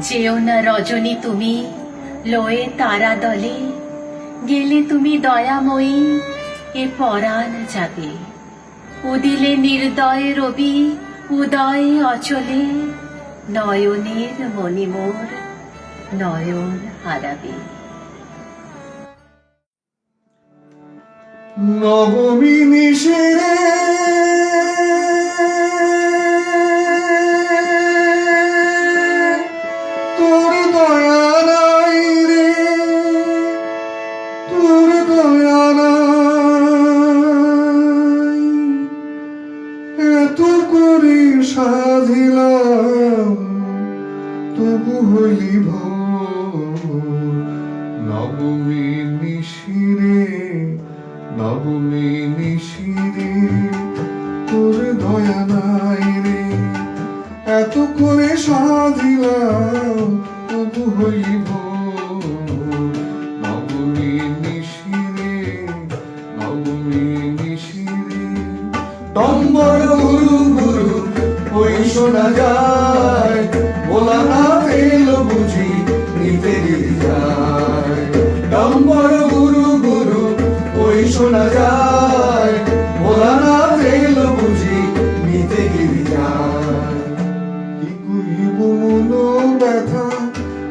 যেও না রজনী তুমি, লয়ে তারা দলে। গেলে তুমি দয়াময়ী, এ পরাণ যাবে। উদিলে নির্দয় রবি, উদয় অচলে, নয়নের মণিমোর নয়ন হারাবে। নবমী নিশিরে সাধিলাম, তবু হইলি নবমী নিশিরে নবমী নিশিরে, তোর দয়া নাই রে। এত করে সাধিলাম, তবু নবমী নিশিরে গুরু গুরু ওই শোনা যায় বলা না এলো বুঝি, নিতে যায়। গুরু গুরু, ওই শোনা যায় বলা না এলো বুঝি, নিতে ব্যথা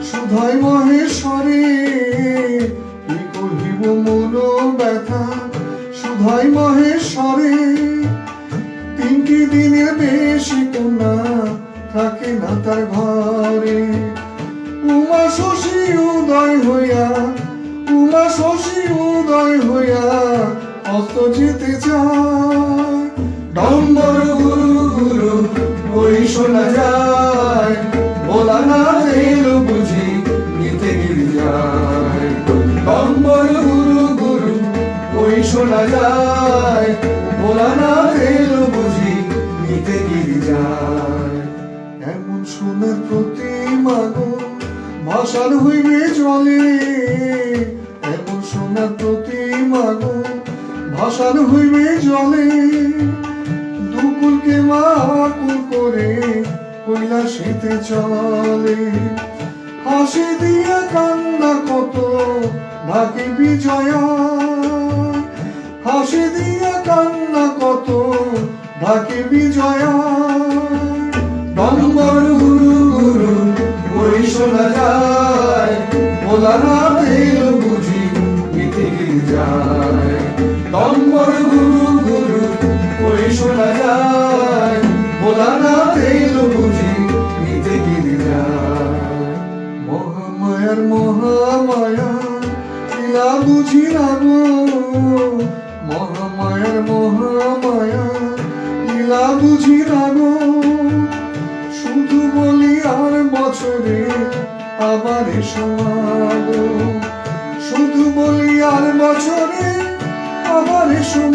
সুধাই মহেশ্বরে? কহিব মন ব্যথা তিনটি দিনের বেশি কন্যা থাকে না তার ঘরে। উমা শশী উদয় হইয়া, উমা শশী উদয় হইয়া অস্ত যেতে চায়। ডম্বর গুরু গুরু ওই শোনা যায় বলা না এলো বুঝি নিতে যায়। ডম্বর গুরু গুরু ওই শোনা যায় বলা না এলো বুঝি নিতে গিরি যায়। এমন সোনার হইবে জলে। এমন সোনার ভাষার হইবে জলে। দুকুলকে মাকুল করে কৈলাসেতে চলে। হাসি দিয়া কান্না কত ঢাকে বিজয়া? হাসি দিয়া কান্না কত ঢাকে বিজয়া। গুরু গুরু ওই শোনা যায়। বলা না এলো বুঝি মিটে যায়। ডম্বর গুরু গুরু ওই শোনা যায়। বলা না এলো বুঝি মিটে যায়। মহামায়ার, মহামায়া লীলা বুঝি না গো মহামায়ার, মহামায়া আবার এসো শুধু বলি আর বছরে আবার এসো